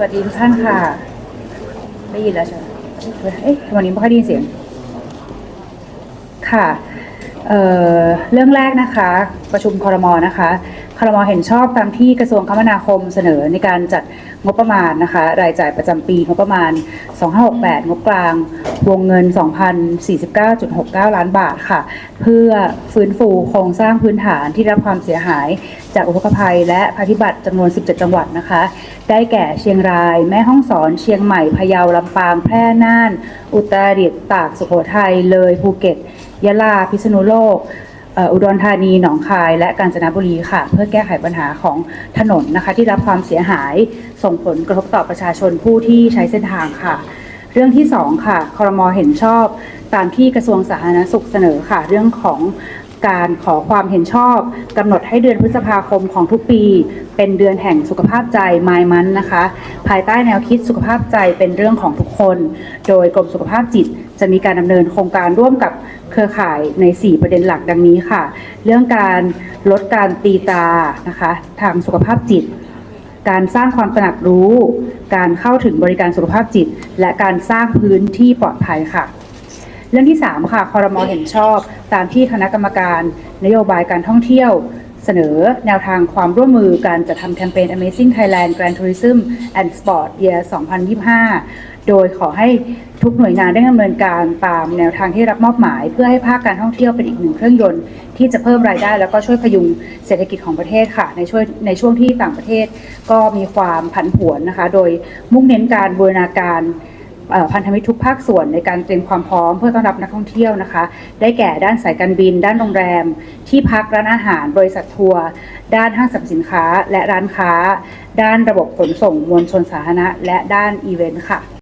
วัสดีทุกท่านค่ะ ได้ยินแล้วใช่ไหมเอ๊ะวันนี้ไม่ค่อยได้ยินเสียง ค่ะ เเรื่องแรกนะคะประชุมคอรมอนะคะคอรมอเห็นชอบตามที่กระทรวงคมนาคมเสนอในการจัดงบประมาณนะคะรายจ่ายประจำปีงบประมาณ 2568 งบกลาง วงเงิน 2,049.69 ล้านบาทค่ะ เพื่อฟื้นฟูโครงสร้างพื้นฐานที่รับความเสียหายจากอุทกภัย และภัยพิบัติจำนวน 17 จังหวัดนะคะ ได้แก่เชียงราย แม่ฮ่องสอน เชียงใหม่ พะเยา ลำปาง แพร่ น่าน อุตรดิตถ์ ตาก สุโขทัย เลย ภูเก็ต ยะลา พิษณุโลก อุดรธานี หนองคาย และกาญจนบุรีค่ะ เพื่อแก้ไขปัญหาของถนนนะคะ ที่รับความเสียหายส่งผลกระทบต่อประชาชนผู้ที่ใช้เส้นทางค่ะ เรื่องที่ 2 ค่ะคอรมอเห็นชอบตามที่กระทรวงสาธารณสุขเสนอค่ะ เรื่องของ การขอความเห็นชอบกำหนดให้เดือนพฤษภาคมของทุกปี เป็นเดือนแห่งสุขภาพใจไมมันนะคะ ภายใต้แนวคิดสุขภาพใจเป็นเรื่องของทุกคน โดยกรมสุขภาพจิตจะมีการดำเนินโครงการร่วมกับเครือข่ายใน 4 ประเด็นหลักดังนี้ค่ะ เรื่องการลดการตีตานะคะทางสุขภาพจิต การสร้างความตระหนักรู้ การเข้าถึงบริการสุขภาพจิต และการสร้างพื้นที่ปลอดภัยค่ะ เรื่องที่ 3 ค่ะคอรมอเห็นชอบ ตามที่คณะกรรมการนโยบายการท่องเที่ยวเสนอแนวทางความร่วมมือการจัดทำแคมเปญ Amazing Thailand Grand Tourism and Sport Year 2025 โดยขอให้ทุกหน่วยงานได้ดำเนินการตามแนวทางที่รับมอบหมาย เพื่อให้ภาคการท่องเที่ยวเป็นอีกหนึ่งเครื่องยนต์ ที่จะเพิ่มรายได้ แล้วก็ช่วยพยุงเศรษฐกิจของประเทศค่ะ ในช่วยในช่วงที่ต่างประเทศก็มีความผันผวนนะคะ โดยมุ่งเน้นการบูรณาการ พันธมิตรทุกภาคส่วนในการเตรียมความพร้อมเพื่อต้อนรับนักท่องเที่ยวนะคะ ได้แก่ด้านสายการบิน ด้านโรงแรม ที่พักร้านอาหาร บริษัททัวร์ด้านห้างสรรพสินค้า และร้านค้า ด้านระบบขนส่งมวลชนสาธารณะ และด้านอีเวนต์ค่ะ